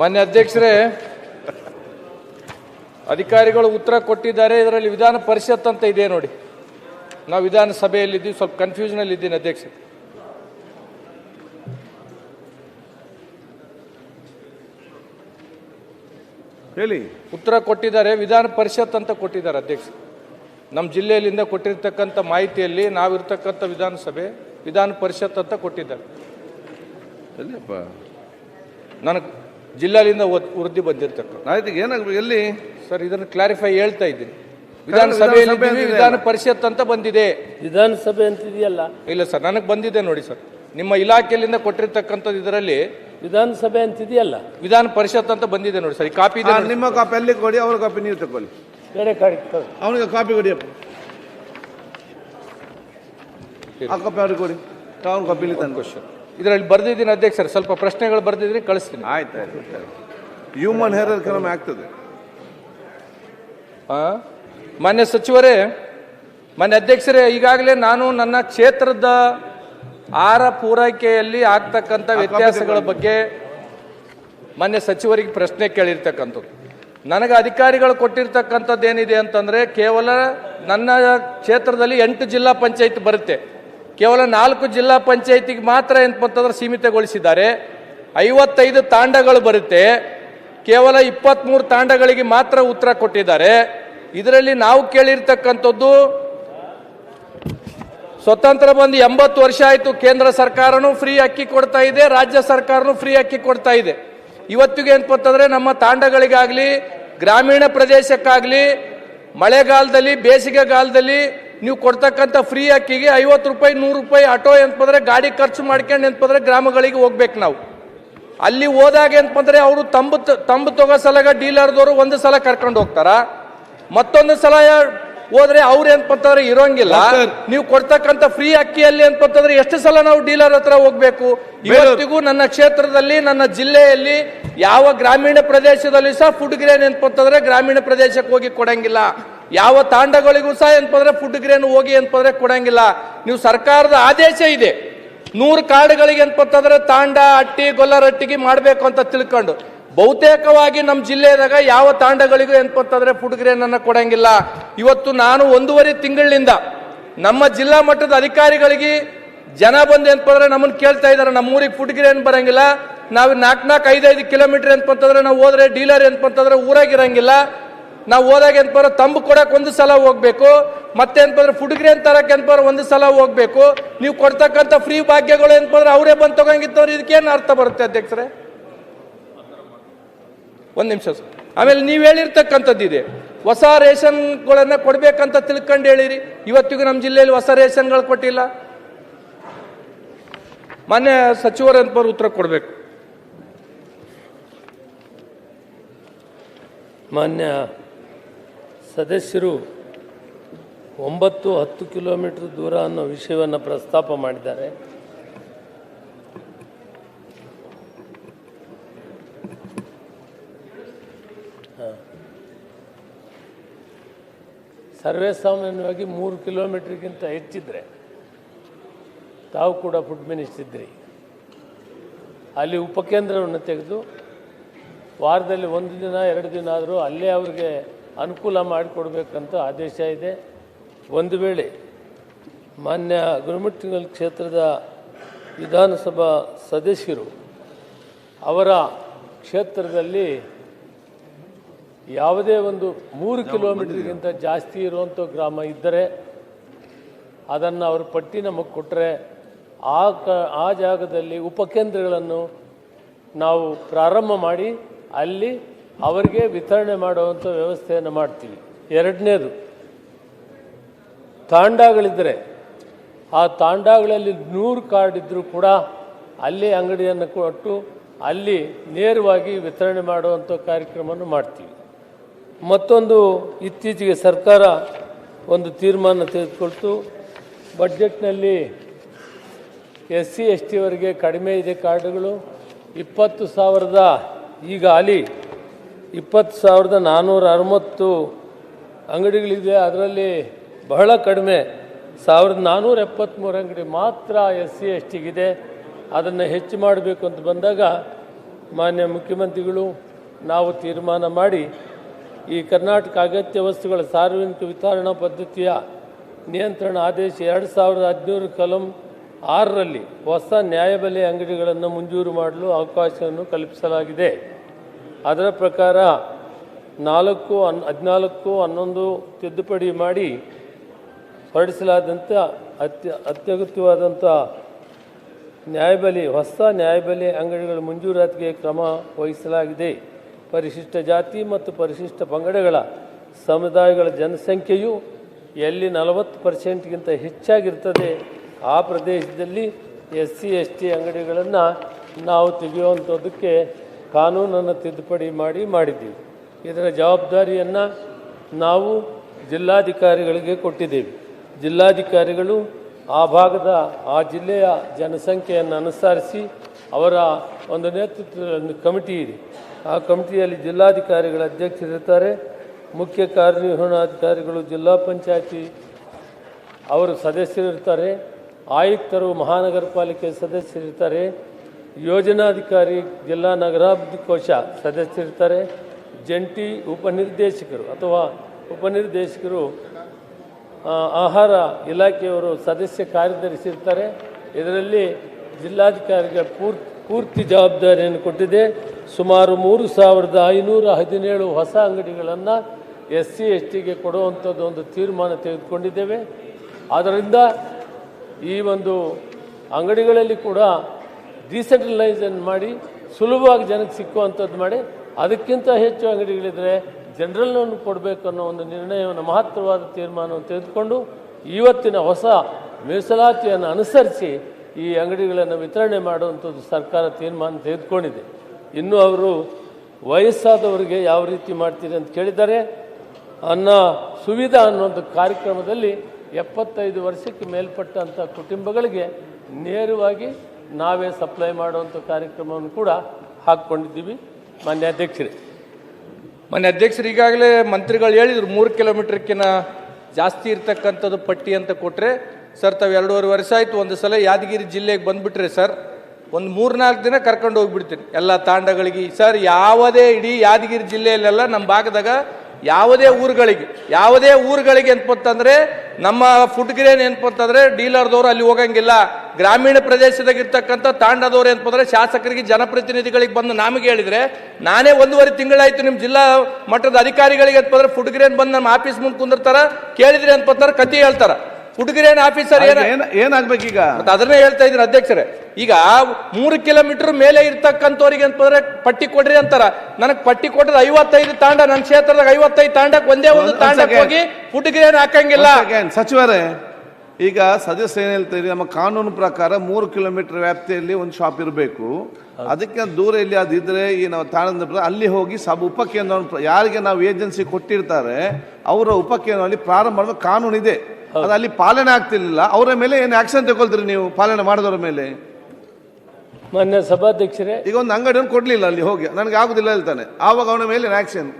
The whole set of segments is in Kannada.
ಮಾನ್ಯ ಅಧ್ಯಕ್ಷರೇ ಅಧಿಕಾರಿಗಳು ಉತ್ತರ ಕೊಟ್ಟಿದ್ದಾರೆ. ಇದರಲ್ಲಿ ವಿಧಾನ ಪರಿಷತ್ ಅಂತ ಇದೆ ನೋಡಿ. ನಾವು ವಿಧಾನಸಭೆಯಲ್ಲಿದ್ದೀವಿ ಸ್ವಲ್ಪ ಕನ್ಫ್ಯೂಷನಲ್ಲಿ ಇದ್ದೀನಿ ಅಧ್ಯಕ್ಷ ಹೇಳಿ. ಉತ್ತರ ಕೊಟ್ಟಿದ್ದಾರೆ ವಿಧಾನ ಪರಿಷತ್ ಅಂತ ಕೊಟ್ಟಿದ್ದಾರೆ ಅಧ್ಯಕ್ಷ ನಮ್ಮ ಜಿಲ್ಲೆಯಲ್ಲಿಂದ ಕೊಟ್ಟಿರ್ತಕ್ಕಂಥ ಮಾಹಿತಿಯಲ್ಲಿ ನಾವಿರ್ತಕ್ಕಂಥ ವಿಧಾನಸಭೆ ವಿಧಾನ ಪರಿಷತ್ ಅಂತ ಕೊಟ್ಟಿದ್ದಾರೆ. ನನಗೆ ಜಿಲ್ಲೆಯಿಂದ ವೃದ್ಧಿ ಬಂದಿರತಕ್ಕಂಥ ಆಯ್ತು ಏನಾಗ್ಬೇಕು ಎಲ್ಲಿ? ಸರ್ ಇದನ್ನು ಕ್ಲಾರಿಫೈ ಹೇಳ್ತಾ ಇದ್ದೀನಿ. ವಿಧಾನಸಭೆಯಲ್ಲಿ ಇದ್ದೀವಿ, ವಿಧಾನ ಪರಿಷತ್ ಅಂತ ಬಂದಿದೆ. ವಿಧಾನಸಭೆ ಅಂತಿದೆಯಲ್ಲ? ಇಲ್ಲ ಸರ್ ನನಗೆ ಬಂದಿದೆ ನೋಡಿ ಸರ್. ನಿಮ್ಮ ಇಲಾಖೆಯಲ್ಲಿಂದ ಕೊಟ್ಟಿರ್ತಕ್ಕಂಥದ್ದು ಇದರಲ್ಲಿ ವಿಧಾನಸಭೆ ಅಂತಿದೆಯಲ್ಲ? ವಿಧಾನ ಪರಿಷತ್ ಅಂತ ಬಂದಿದೆ ನೋಡಿ ಸರ್ ಈ ಕಾಪಿ ಇದೆ ಆ, ನೋಡಿ. ನಿಮ್ಮ ಕಾಪಿ ಅಲ್ಲಿ ಕೊಡಿ ಅವ್ರ ಕಾಪಿ ನೀವು ತಗೊಳ್ಳಿ ಬೇರೆ ಕಡೆ. ಅವನಿಗೆ ಕಾಪಿ ಕೊಡಿಯಪ್ಪ ಆ ಕಾಪಿ ಅವ್ರಿಗೆ ಕೊಡಿ. ಅವ್ನ ಕಾಪಿ ಇಲ್ಲಿ ತಂದು ಕ್ವಶನ್ ಇದರಲ್ಲಿ ಬರ್ದಿದ್ದೀನಿ ಅಧ್ಯಕ್ಷರು ಸ್ವಲ್ಪ ಪ್ರಶ್ನೆಗಳು ಬರ್ದಿದ್ರೆ ಕಳಿಸ್ತೀನಿ. ಆಯ್ತು ಆಯ್ತು ಹ್ಯೂಮನ್ ಹೇರರ್ ಕ್ರಮ ಆಗ್ತದೆ? ಮಾನ್ಯ ಸಚಿವರೇ ಮಾನ್ಯ ಅಧ್ಯಕ್ಷರೇ ಈಗಾಗಲೇ ನಾನು ನನ್ನ ಕ್ಷೇತ್ರದ ಆಹಾರ ಪೂರೈಕೆಯಲ್ಲಿ ಆಗ್ತಕ್ಕಂಥ ವ್ಯತ್ಯಾಸಗಳ ಬಗ್ಗೆ ಮಾನ್ಯ ಸಚಿವರಿಗೆ ಪ್ರಶ್ನೆ ಕೇಳಿರ್ತಕ್ಕಂಥದ್ದು. ನನಗೆ ಅಧಿಕಾರಿಗಳು ಕೊಟ್ಟಿರ್ತಕ್ಕಂಥದ್ದು ಏನಿದೆ ಅಂತಂದರೆ ಕೇವಲ ನನ್ನ ಕ್ಷೇತ್ರದಲ್ಲಿ ಎಂಟು ಜಿಲ್ಲಾ ಪಂಚಾಯತ್ ಬರುತ್ತೆ. ಕೇವಲ ನಾಲ್ಕು ಜಿಲ್ಲಾ ಪಂಚಾಯತಿಗೆ ಮಾತ್ರ ಏನಪ್ಪಂತಂದ್ರೆ ಸೀಮಿತಗೊಳಿಸಿದ್ದಾರೆ. ಐವತ್ತೈದು ತಾಂಡಗಳು ಬರುತ್ತೆ. ಕೇವಲ ಇಪ್ಪತ್ತ್ಮೂರು ತಾಂಡಗಳಿಗೆ ಮಾತ್ರ ಉತ್ತರ ಕೊಟ್ಟಿದ್ದಾರೆ. ಇದರಲ್ಲಿ ನಾವು ಕೇಳಿರ್ತಕ್ಕಂಥದ್ದು ಸ್ವತಂತ್ರ ಬಂದು ಎಂಬತ್ತು ವರ್ಷ ಆಯಿತು ಕೇಂದ್ರ ಸರ್ಕಾರನೂ ಫ್ರೀ ಅಕ್ಕಿ ಕೊಡ್ತಾ ಇದೆ, ರಾಜ್ಯ ಸರ್ಕಾರನೂ ಫ್ರೀ ಅಕ್ಕಿ ಕೊಡ್ತಾ ಇದೆ. ಇವತ್ತಿಗೆ ಏನಪ್ಪಂತಂದ್ರೆ ನಮ್ಮ ತಾಂಡಗಳಿಗಾಗಲಿ, ಗ್ರಾಮೀಣ ಪ್ರದೇಶಕ್ಕಾಗಲಿ, ಮಳೆಗಾಲದಲ್ಲಿ, ಬೇಸಿಗೆಗಾಲದಲ್ಲಿ ನೀವು ಕೊಡ್ತಕ್ಕಂಥ ಫ್ರೀ ಅಕ್ಕಿಗೆ ಐವತ್ತು ರೂಪಾಯಿ ನೂರು ರೂಪಾಯಿ ಆಟೋ ಎಂತಂದ್ರೆ ಗಾಡಿ ಖರ್ಚು ಮಾಡ್ಕೊಂಡು ಎಂತಂದ್ರೆ ಗ್ರಾಮಗಳಿಗೆ ಹೋಗ್ಬೇಕು ನಾವು. ಅಲ್ಲಿ ಹೋದಾಗ ಎಂತಂದ್ರೆ ಅವರು ತಂಬು ತಂಬು ತಗೋ ಸಲಗ ಡೀಲರ್ದವರು ಒಂದು ಸಲ ಕರ್ಕೊಂಡು ಹೋಗ್ತಾರ. ಮತ್ತೊಂದು ಸಲ ಹೋದ್ರೆ ಅವ್ರು ಏನಪ್ಪಂತಂದ್ರೆ ಇರೋಂಗಿಲ್ಲ. ನೀವು ಕೊಡ್ತಕ್ಕಂಥ ಫ್ರೀ ಅಕ್ಕಿಯಲ್ಲಿ ಅಂತಂದ್ರೆ ಎಷ್ಟು ಸಲ ನಾವು ಡೀಲರ್ ಹತ್ರ ಹೋಗ್ಬೇಕು? ಇವತ್ತಿಗೂ ನನ್ನ ಕ್ಷೇತ್ರದಲ್ಲಿ ನನ್ನ ಜಿಲ್ಲೆಯಲ್ಲಿ ಯಾವ ಗ್ರಾಮೀಣ ಪ್ರದೇಶದಲ್ಲಿ ಸಹ ಫುಡ್ ಗ್ರೇನ್ ಅಂತಂದ್ರೆ ಗ್ರಾಮೀಣ ಪ್ರದೇಶಕ್ಕೆ ಹೋಗಿ ಕೊಡಂಗಿಲ್ಲ. ಯಾವ ತಾಂಡಗಳಿಗೂ ಸಹ ಏನಪ್ಪಂದ್ರೆ ಫುಡ್ ಗ್ರೇನ್ ಹೋಗಿ ಏನಪ್ಪಂದ್ರೆ ಕೊಡಂಗಿಲ್ಲ. ನೀವು ಸರ್ಕಾರದ ಆದೇಶ ಇದೆ. ನೂರು ಕಾರ್ಡ್ಗಳಿಗೆ ಏನಪ್ಪಂತಂದ್ರೆ ತಾಂಡ, ಅಟ್ಟಿ, ಗೊಲ್ಲರಟ್ಟಿಗೆ ಮಾಡಬೇಕು ಅಂತ ತಿಳ್ಕೊಂಡು. ಬಹುತೇಕವಾಗಿ ನಮ್ಮ ಜಿಲ್ಲೆದಾಗ ಯಾವ ತಾಂಡಗಳಿಗೂ ಏನಪ್ಪಂತಂದ್ರೆ ಫುಡ್ ಗ್ರೇನ್ ಅನ್ನ ಕೊಡಂಗಿಲ್ಲ. ಇವತ್ತು ನಾನು ಒಂದೂವರೆ ತಿಂಗಳಿನಿಂದ ನಮ್ಮ ಜಿಲ್ಲಾ ಮಟ್ಟದ ಅಧಿಕಾರಿಗಳಿಗೆ ಜನ ಬಂದು ಏನಪ್ಪಂದ್ರೆ ನಮ್ಮನ್ನು ಕೇಳ್ತಾ ಇದ್ದಾರೆ. ನಮ್ಮ ಊರಿಗೆ ಫುಡ್ ಗ್ರೇನ್ ಬರಂಗಿಲ್ಲ. ನಾವು ನಾಲ್ಕು ನಾಲ್ಕು ಐದೈದು ಕಿಲೋಮೀಟರ್ ಏನಪ್ಪಂತಂದ್ರೆ ನಾವು ಹೋದ್ರೆ ಡೀಲರ್ ಏನಪ್ಪಂತಂದ್ರೆ ಊರಾಗಿರಂಗಿಲ್ಲ ನಾವು ಹೋದಾಗ ಏನಪ್ಪ ತಂಬು ಕೊಡಕ್ಕೆ ಒಂದು ಸಲ ಹೋಗ್ಬೇಕು, ಮತ್ತೆ ಏನಪ್ಪ ಫುಡ್ ಅಂತ ತರಕ್ ಬರೋ ಒಂದು ಸಲ ಹೋಗ್ಬೇಕು. ನೀವು ಕೊಡ್ತಕ್ಕಂಥ ಫ್ರೀ ಭಾಗ್ಯಗಳು ಏನಪ್ಪ ಅಂದ್ರೆ ಅವರೇ ಬಂದು ಇದಕ್ಕೆ ಇದಕ್ಕೇನು ಅರ್ಥ ಬರುತ್ತೆ ಅಧ್ಯಕ್ಷರೇ? ಒಂದು ನಿಮಿಷ ಸರ್. ಆಮೇಲೆ ನೀವು ಹೇಳಿರ್ತಕ್ಕಂಥದ್ದು ಇದೆ. ಹೊಸ ರೇಷನ್ಗಳನ್ನು ಕೊಡಬೇಕಂತ ತಿಳ್ಕೊಂಡು ಹೇಳಿರಿ. ಇವತ್ತಿಗೂ ನಮ್ಮ ಜಿಲ್ಲೆಯಲ್ಲಿ ಹೊಸ ರೇಷನ್ಗಳು ಕೊಟ್ಟಿಲ್ಲ. ಮಾನ್ಯ ಸಚಿವರು ಅಂತ ಉತ್ತರ ಕೊಡಬೇಕು. ಮಾನ್ಯ ಸದಸ್ಯರು ಒಂಬತ್ತು ಹತ್ತು ಕಿಲೋಮೀಟರ್ ದೂರ ಅನ್ನೋ ವಿಷಯವನ್ನು ಪ್ರಸ್ತಾಪ ಮಾಡಿದ್ದಾರೆ ಹ. ಸರ್ವೇ ಸಾಮಾನ್ಯವಾಗಿ ಮೂರು ಕಿಲೋಮೀಟರ್ಗಿಂತ ಹೆಚ್ಚಿದ್ರೆ ತಾವು ಕೂಡ ಫುಡ್ ಮಿನಿಸ್ಟರ್ ಇದ್ರಿ ಅಲ್ಲಿ ಉಪಕೇಂದ್ರವನ್ನು ತೆಗೆದು ವಾರದಲ್ಲಿ ಒಂದು ದಿನ, ಎರಡು ದಿನ ಆದರೂ ಅಲ್ಲೇ ಅವ್ರಿಗೆ ಅನುಕೂಲ ಮಾಡಿಕೊಡ್ಬೇಕಂತ ಆದೇಶ ಇದೆ. ಒಂದು ವೇಳೆ ಮಾನ್ಯ ಗುರುಮಟ್ಟಿಗಲ್ ಕ್ಷೇತ್ರದ ವಿಧಾನಸಭಾ ಸದಸ್ಯರು ಅವರ ಕ್ಷೇತ್ರದಲ್ಲಿ ಯಾವುದೇ ಒಂದು ಮೂರು ಕಿಲೋಮೀಟರ್ಗಿಂತ ಜಾಸ್ತಿ ಇರುವಂಥ ಗ್ರಾಮ ಇದ್ದರೆ ಅದನ್ನು ಅವರು ಪಟ್ಟಿ ನಮಗೆ ಕೊಟ್ಟರೆ ಆ ಕ ಆ ಜಾಗದಲ್ಲಿ ಉಪಕೇಂದ್ರಗಳನ್ನು ನಾವು ಪ್ರಾರಂಭ ಮಾಡಿ ಅಲ್ಲಿ ಅವರಿಗೆ ವಿತರಣೆ ಮಾಡುವಂಥ ವ್ಯವಸ್ಥೆಯನ್ನು ಮಾಡ್ತೀವಿ. ಎರಡನೇದು ತಾಂಡಗಳಿದ್ದರೆ ಆ ತಾಂಡಗಳಲ್ಲಿ ನೂರು ಕಾರ್ಡ್ ಇದ್ದರೂ ಕೂಡ ಅಲ್ಲಿ ಅಂಗಡಿಯನ್ನು ಕೊಟ್ಟು ಅಲ್ಲಿ ನೇರವಾಗಿ ವಿತರಣೆ ಮಾಡುವಂಥ ಕಾರ್ಯಕ್ರಮವನ್ನು ಮಾಡ್ತೀವಿ. ಮತ್ತೊಂದು, ಇತ್ತೀಚೆಗೆ ಸರ್ಕಾರ ಒಂದು ತೀರ್ಮಾನ ತೆಗೆದುಕೊಳ್ತು. ಬಡ್ಜೆಟ್ನಲ್ಲಿ ಎಸ್ ಸಿ ಎಸ್ ಟಿವರೆಗೆ ಕಡಿಮೆ ಇದೆ ಕಾರ್ಡುಗಳು. ಇಪ್ಪತ್ತು ಸಾವಿರದ ಈಗ ಅಲ್ಲಿ ಇಪ್ಪತ್ತು ಸಾವಿರದ ನಾನ್ನೂರ ಅರವತ್ತು ಅಂಗಡಿಗಳಿದೆ. ಅದರಲ್ಲಿ ಬಹಳ ಕಡಿಮೆ. ಸಾವಿರದ ನಾನ್ನೂರ ಎಪ್ಪತ್ತ್ಮೂರು ಅಂಗಡಿ ಮಾತ್ರ ಎಸ್ ಸಿ ಎಸ್ ಟಿಗಿದೆ. ಅದನ್ನು ಹೆಚ್ಚು ಮಾಡಬೇಕು ಅಂತ ಬಂದಾಗ ಮಾನ್ಯ ಮುಖ್ಯಮಂತ್ರಿಗಳು, ನಾವು ತೀರ್ಮಾನ ಮಾಡಿ ಈ ಕರ್ನಾಟಕ ಅಗತ್ಯ ವಸ್ತುಗಳ ಸಾರ್ವಜನಿಕ ವಿತರಣಾ ಪದ್ಧತಿಯ ನಿಯಂತ್ರಣ ಆದೇಶ ಎರಡು ಸಾವಿರದ ಹದಿನೂರು ಕಲಂ ಆರರಲ್ಲಿ ಹೊಸ ನ್ಯಾಯಬೆಲೆ ಅಂಗಡಿಗಳನ್ನು ಮಂಜೂರು ಮಾಡಲು ಅವಕಾಶವನ್ನು ಕಲ್ಪಿಸಲಾಗಿದೆ. ಅದರ ಪ್ರಕಾರ ನಾಲ್ಕು ಹನ್ ಹದಿನಾಲ್ಕು ಹನ್ನೊಂದು ತಿದ್ದುಪಡಿ ಮಾಡಿ ಹೊರಡಿಸಲಾದಂಥ ಅತ್ಯ ಅತ್ಯಗತ್ಯವಾದಂಥ ನ್ಯಾಯಬೆಲೆ, ಹೊಸ ನ್ಯಾಯಬೆಲೆ ಅಂಗಡಿಗಳ ಮಂಜೂರಾತಿಗೆ ಕ್ರಮ ವಹಿಸಲಾಗಿದೆ. ಪರಿಶಿಷ್ಟ ಜಾತಿ ಮತ್ತು ಪರಿಶಿಷ್ಟ ಪಂಗಡಗಳ ಸಮುದಾಯಗಳ ಜನಸಂಖ್ಯೆಯು ಎಲ್ಲಿ ನಲವತ್ತು ಪರ್ಸೆಂಟ್ಗಿಂತ ಹೆಚ್ಚಾಗಿರ್ತದೆ ಆ ಪ್ರದೇಶದಲ್ಲಿ ಎಸ್ ಸಿ ಎಸ್ ಟಿ ಅಂಗಡಿಗಳನ್ನು ನಾವು ತೆಗೆಯುವಂಥದ್ದಕ್ಕೆ ಕಾನೂನನ್ನು ತಿದ್ದುಪಡಿ ಮಾಡಿ ಮಾಡಿದ್ದೀವಿ. ಇದರ ಜವಾಬ್ದಾರಿಯನ್ನು ನಾವು ಜಿಲ್ಲಾಧಿಕಾರಿಗಳಿಗೆ ಕೊಟ್ಟಿದ್ದೇವೆ. ಜಿಲ್ಲಾಧಿಕಾರಿಗಳು ಆ ಭಾಗದ, ಆ ಜಿಲ್ಲೆಯ ಜನಸಂಖ್ಯೆಯನ್ನು ಅನುಸರಿಸಿ ಅವರ ಒಂದು ನೇತೃತ್ವದ ಒಂದು ಕಮಿಟಿ ಇದೆ. ಆ ಕಮಿಟಿಯಲ್ಲಿ ಜಿಲ್ಲಾಧಿಕಾರಿಗಳ ಅಧ್ಯಕ್ಷರಿರ್ತಾರೆ. ಮುಖ್ಯ ಕಾರ್ಯನಿರ್ವಹಣಾಧಿಕಾರಿಗಳು, ಜಿಲ್ಲಾ ಪಂಚಾಯತಿ ಅವರು ಸದಸ್ಯರಿರ್ತಾರೆ. ಆಯುಕ್ತರು ಮಹಾನಗರ ಪಾಲಿಕೆ ಸದಸ್ಯರಿರ್ತಾರೆ. ಯೋಜನಾಧಿಕಾರಿ ಜಿಲ್ಲಾ ನಗರಾಭಿವೃದ್ಧಿ ಕೋಶ ಸದಸ್ಯರಿರ್ತಾರೆ. ಜಂಟಿ ಉಪನಿರ್ದೇಶಕರು ಅಥವಾ ಉಪನಿರ್ದೇಶಕರು ಆಹಾರ ಇಲಾಖೆಯವರು ಸದಸ್ಯ ಕಾರ್ಯದರ್ಶಿರ್ತಾರೆ. ಇದರಲ್ಲಿ ಜಿಲ್ಲಾಧಿಕಾರಿಗೆ ಪೂರ್, ಪೂರ್ತಿ ಜವಾಬ್ದಾರಿಯನ್ನು ಕೊಟ್ಟಿದೆ. ಸುಮಾರು ಮೂರು ಸಾವಿರದ ಐನೂರ ಹದಿನೇಳು ಹೊಸ ಅಂಗಡಿಗಳನ್ನು ಎಸ್ ಸಿ ಎಸ್ ಟಿಗೆ ಕೊಡುವಂಥದ್ದು ಒಂದು ತೀರ್ಮಾನ ತೆಗೆದುಕೊಂಡಿದ್ದೇವೆ. ಆದ್ದರಿಂದ ಈ ಒಂದು ಅಂಗಡಿಗಳಲ್ಲಿ ಕೂಡ ಡಿಸೆಂಟ್ರಲೈಸನ್ ಮಾಡಿ ಸುಲಭವಾಗಿ ಜನಕ್ಕೆ ಸಿಕ್ಕುವಂಥದ್ದು ಮಾಡಿ, ಅದಕ್ಕಿಂತ ಹೆಚ್ಚು ಅಂಗಡಿಗಳಿದ್ರೆ ಜನರಲ್ ಲೋನ್ ಕೊಡಬೇಕು ಅನ್ನೋ ಒಂದು ನಿರ್ಣಯವನ್ನು ಮಹತ್ವವಾದ ತೀರ್ಮಾನವನ್ನು ತೆಗೆದುಕೊಂಡು ಇವತ್ತಿನ ಹೊಸ ಮೀಸಲಾತಿಯನ್ನು ಅನುಸರಿಸಿ ಈ ಅಂಗಡಿಗಳನ್ನು ವಿತರಣೆ ಮಾಡುವಂಥದ್ದು ಸರ್ಕಾರ ತೀರ್ಮಾನ ತೆಗೆದುಕೊಂಡಿದೆ. ಇನ್ನು ಅವರು ವಯಸ್ಸಾದವರಿಗೆ ಯಾವ ರೀತಿ ಮಾಡ್ತೀರಿ ಅಂತ ಕೇಳಿದ್ದಾರೆ ಅನ್ನ ಸುವಿಧಾ ಅನ್ನೋದು ಕಾರ್ಯಕ್ರಮದಲ್ಲಿ ಎಪ್ಪತ್ತೈದು ವರ್ಷಕ್ಕೆ ಮೇಲ್ಪಟ್ಟಂಥ ಕುಟುಂಬಗಳಿಗೆ ನೇರವಾಗಿ ನಾವೇ ಸಪ್ಲೈ ಮಾಡುವಂಥ ಕಾರ್ಯಕ್ರಮವನ್ನು ಕೂಡ ಹಾಕ್ಕೊಂಡಿದ್ದೀವಿ ಮಾನ್ಯ ಅಧ್ಯಕ್ಷರೇ. ಮಾನ್ಯ ಅಧ್ಯಕ್ಷರು, ಈಗಾಗಲೇ ಮಂತ್ರಿಗಳು ಹೇಳಿದ್ರು ಮೂರು ಕಿಲೋಮೀಟರ್ಕಿನ ಜಾಸ್ತಿ ಇರತಕ್ಕಂಥದ್ದು ಪಟ್ಟಿ ಅಂತ ಕೊಟ್ಟರೆ ಸರ್, ತಾವು ಎರಡೂವರೆ ವರ್ಷ ಆಯಿತು, ಒಂದು ಸಲ ಯಾದಗಿರಿ ಜಿಲ್ಲೆಗೆ ಬಂದುಬಿಟ್ರೆ ಸರ್, ಒಂದು ಮೂರ್ನಾಲ್ಕು ದಿನ ಕರ್ಕೊಂಡು ಹೋಗ್ಬಿಡ್ತೀನಿ. ಎಲ್ಲ ತಾಂಡಗಳಿಗೆ, ಸರ್, ಯಾವುದೇ ಇಡೀ ಯಾದಗಿರಿ ಜಿಲ್ಲೆಯಲ್ಲೆಲ್ಲ ನಮ್ಮ ಭಾಗದಾಗ ಯಾವುದೇ ಊರುಗಳಿಗೆ ಯಾವುದೇ ಊರುಗಳಿಗೆ ಅಂತಂದರೆ ನಮ್ಮ ಫುಡ್ ಗ್ರೇನ್ ಏನಪ್ಪಂತಂದ್ರೆ, ಡೀಲರ್ದವರು ಅಲ್ಲಿ ಹೋಗಂಗಿಲ್ಲ. ಗ್ರಾಮೀಣ ಪ್ರದೇಶದಾಗಿರ್ತಕ್ಕಂಥ ತಾಂಡದವರು ಬಂದರೆ ಶಾಸಕರಿಗೆ ಜನಪ್ರತಿನಿಧಿಗಳಿಗೆ ಬಂದು ನಮಗೆ ಹೇಳಿದ್ರೆ ನಾನೇ ಒಂದೂವರೆ ತಿಂಗಳಾಯಿತು ನಿಮ್ಮ ಜಿಲ್ಲಾ ಮಟ್ಟದ ಅಧಿಕಾರಿಗಳಿಗೆ ಅಂತಂದ್ರೆ ಫುಡ್ ಫುಡ್ಗ್ರೇನ್ ಬಂದು ನಮ್ಮ ಆಫೀಸ್ ಮುಂದೆ ಕುಂದಿರ್ತಾರ ಕೇಳಿದ್ರಿ ಅಂತಂದ್ರೆ ಕತಿ ಹೇಳ್ತಾರ. ಫುಡ್ಗ್ರೇನ್ ಆಫೀಸರ್ ಏನ ಏನ್ ಏನಾಗ್ಬೇಕೀಗ? ಅದನ್ನೇ ಹೇಳ್ತಾ ಇದ್ದೀನಿ ಅಧ್ಯಕ್ಷರೇ. ಈಗ ಮೂರು ಕಿಲೋಮೀಟರ್ ಮೇಲೆ ಇರ್ತಕ್ಕಂಥವ್ರಿಗೆ ಅಂತಂದ್ರೆ ಪಟ್ಟಿ ಕೊಡ್ರಿ ಅಂತಾರ. ನನಗೆ ಪಟ್ಟಿ ಕೊಟ್ಟದ ಐವತ್ತೈದು ತಾಂಡ ನನ್ನ ಕ್ಷೇತ್ರದಾಗ ಐವತ್ತೈದು ತಾಂಡಕ್ಕೆ ಒಂದೇ ಒಂದು ತಾಂಡಕ್ಕೆ ಹೋಗಿ ಫುಡ್ ಗ್ರೇನ್ ಹಾಕಂಗಿಲ್ಲ ಸಚಿವರೇ ಈಗ ಸದಸ್ಯ ಏನು ಹೇಳ್ತೀರಿ ನಮ್ಮ ಕಾನೂನು ಪ್ರಕಾರ ಮೂರು ಕಿಲೋಮೀಟರ್ ವ್ಯಾಪ್ತಿಯಲ್ಲಿ ಒಂದು ಶಾಪ್ ಇರಬೇಕು. ಅದಕ್ಕೆ ದೂರ ಇಲ್ಲಿ ಅದಿದ್ರೆ ಈ ನಾವು ತಾಳಂದ ಅಲ್ಲಿ ಹೋಗಿ ಸಬ್ ಉಪಕೇಂದ್ರ ಯಾರಿಗೆ ನಾವು ಏಜೆನ್ಸಿ ಕೊಟ್ಟಿರ್ತಾರೆ ಅವರ ಉಪಕೇಂದ್ರದಲ್ಲಿ ಪ್ರಾರಂಭ ಮಾಡುವ ಕಾನೂನು ಇದೆ. ಅದು ಅಲ್ಲಿ ಪಾಲನೆ ಆಗ್ತಿರ್ಲಿಲ್ಲ. ಅವರ ಮೇಲೆ ಏನು ಆಕ್ಷನ್ ತಗೊಳ್ತೀರಿ ನೀವು ಪಾಲನೆ ಮಾಡಿದವರ ಮೇಲೆ? ಮಾನ್ಯ ಸಭಾಧ್ಯಕ್ಷರೇ ಈಗ ಒಂದು ಅಂಗಡಿಯನ್ನು ಕೊಡಲಿಲ್ಲ ಅಲ್ಲಿ ಹೋಗಿ. ನನಗೆ ಆಗುದಿಲ್ಲ ಹೇಳ್ತಾನೆ. ಆವಾಗ ಅವನ ಮೇಲೆ ಆಕ್ಷನ್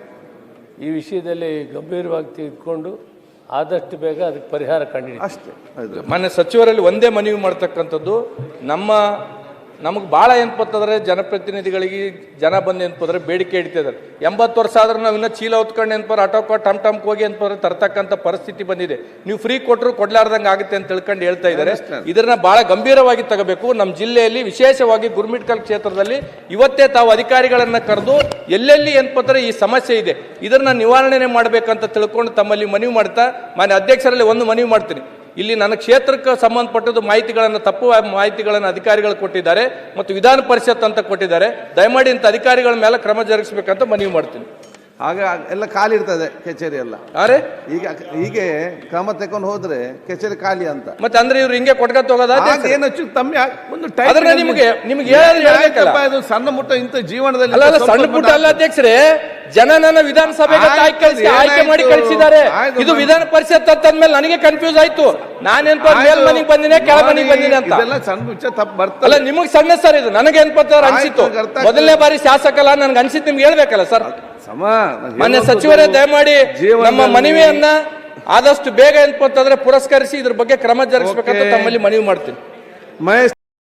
ಈ ವಿಷಯದಲ್ಲಿ ಗಂಭೀರವಾಗಿ ತೆಗೆದುಕೊಂಡು ಆದಷ್ಟು ಬೇಗ ಅದಕ್ಕೆ ಪರಿಹಾರ ಕಂಡಿಡಿ ಅಷ್ಟೇ. ಮನೆ ಮಾನ್ಯ ಸಚಿವರಲ್ಲಿ ಒಂದೇ ಮನವಿ ಮಾಡ್ತಕ್ಕಂಥದ್ದು ನಮ್ಮ ನಮಗೆ ಭಾಳ ಏನ್ಪತ್ತಂದ್ರೆ ಜನಪ್ರತಿನಿಧಿಗಳಿಗೆ ಜನ ಬಂದು ಏನಪ್ಪಂದ್ರೆ ಬೇಡಿಕೆ ಇಡ್ತಿದ್ದಾರೆ. ಎಂಬತ್ತು ವರ್ಷ ಆದ್ರೆ ನಾವು ಇನ್ನೂ ಚೀಲ ಹೊತ್ಕೊಂಡು ಏನಪ್ಪ ಆಟೋಕ ಟಮ್ ಟಮ್ಗೆ ಹೋಗಿ ಏನಪ್ಪ ತರ್ತಕ್ಕಂಥ ಪರಿಸ್ಥಿತಿ ಬಂದಿದೆ. ನೀವು ಫ್ರೀ ಕೊಟ್ಟರು ಕೊಡ್ಲಾರ್ದಂಗೆ ಆಗುತ್ತೆ ಅಂತ ತಿಳ್ಕೊಂಡು ಹೇಳ್ತಾ ಇದ್ದಾರೆ. ಇದನ್ನ ಭಾಳ ಗಂಭೀರವಾಗಿ ತಗೋಬೇಕು. ನಮ್ಮ ಜಿಲ್ಲೆಯಲ್ಲಿ ವಿಶೇಷವಾಗಿ ಗುರ್ಮಿಟ್ಕಲ್ ಕ್ಷೇತ್ರದಲ್ಲಿ ಇವತ್ತೇ ತಾವು ಅಧಿಕಾರಿಗಳನ್ನು ಕರೆದು ಎಲ್ಲೆಲ್ಲಿ ಏನಪ್ಪಂದ್ರೆ ಈ ಸಮಸ್ಯೆ ಇದೆ ಇದನ್ನ ನಿವಾರಣೆ ಮಾಡಬೇಕಂತ ತಿಳ್ಕೊಂಡು ತಮ್ಮಲ್ಲಿ ಮನವಿ ಮಾಡ್ತಾ ಮಾನ್ಯ ಅಧ್ಯಕ್ಷರಲ್ಲಿ ಒಂದು ಮನವಿ ಮಾಡ್ತೀನಿ. ಇಲ್ಲಿ ನನ್ನ ಕ್ಷೇತ್ರಕ್ಕೆ ಸಂಬಂಧಪಟ್ಟದ್ದು ಮಾಹಿತಿಗಳನ್ನು ತಪ್ಪು ಮಾಹಿತಿಗಳನ್ನು ಅಧಿಕಾರಿಗಳು ಕೊಟ್ಟಿದ್ದಾರೆ ಮತ್ತು ವಿಧಾನ ಪರಿಷತ್ ಅಂತ ಕೊಟ್ಟಿದ್ದಾರೆ. ದಯಮಾಡಿ ಇಂಥ ಅಧಿಕಾರಿಗಳ ಮೇಲೆ ಕ್ರಮ ಜರುಗಿಸಬೇಕಂತ ಮನವಿ ಮಾಡ್ತೀನಿ. ಆಗ ಎಲ್ಲ ಖಾಲಿ ಇರ್ತದೆ ಕಚೇರಿ ಎಲ್ಲ. ಅರೆ ಈಗ ಹೀಗೆ ಕ್ರಮ ತಗೊಂಡು ಹೋದ್ರೆ ಕಚೇರಿ ಖಾಲಿ ಅಂತ. ಮತ್ತೆ ಅಂದ್ರೆ ಇವ್ರು ಹಿಂಗೆ ಕೊಟ್ಕೊತ ಹೋಗೋದ ಏನು ಒಂದು. ನಿಮ್ಗೆ ನಿಮ್ಗೆ. ಸಣ್ಣ ಮುಟ್ಟ ಇಂಥ ಜೀವನದಲ್ಲಿ ಸಣ್ಣ ಪುಟ್ಟ ಅಲ್ಲ ಅಧ್ಯಕ್ಷರೇ. ಜನ ನನ್ನ ವಿಧಾನಸಭೆಗೆ ಆಯ್ಕೆ ಕಳಿಸಿ ಆಯ್ಕೆ ಮಾಡಿ? ಕಳಿಸಿದ್ದಾರೆ. ಇದು ವಿಧಾನ ಪರಿಷತ್ ಅಂತಂದ್ಮೇಲೆ ನನಗೆ ಕನ್ಫ್ಯೂಸ್ ಆಯ್ತು. ನಾನೇನ್ಪ ಮೇಲ್ ಮನೆಗೆ ಬಂದಿನಿ ಕೆಳ ಮನೆಗೆ ಬಂದಿನಿ ಅಂತ. ಅಲ್ಲ ನಿಮಗ್ ಸಣ್ಣ ಸರ್ ಇದು. ನನಗೆ ಏನ್ಪತ್ತಾರ ಅನ್ಸಿತ್ತು. ಮೊದಲನೇ ಬಾರಿ ಶಾಸಕಲ್ಲ ನನ್ಗೆ ಅನ್ಸಿತ್ತು ನಿಮ್ಗೆ ಹೇಳ್ಬೇಕಲ್ಲ ಸರ್? ಮೊನ್ನೆ ಸಚಿವರೇ ದಯಮಾಡಿ ನಮ್ಮ ಮನವಿಯನ್ನ ಆದಷ್ಟು ಬೇಗ ಏನಪ್ಪಂತಂದ್ರೆ ಪುರಸ್ಕರಿಸಿ ಇದ್ರ ಬಗ್ಗೆ ಕ್ರಮ ಜರುಗಿಸಬೇಕಂತ. ತಮ್ಮಲ್ಲಿ ಮನವಿ ಮಾಡ್ತೀನಿ. ಮಹೇಶ್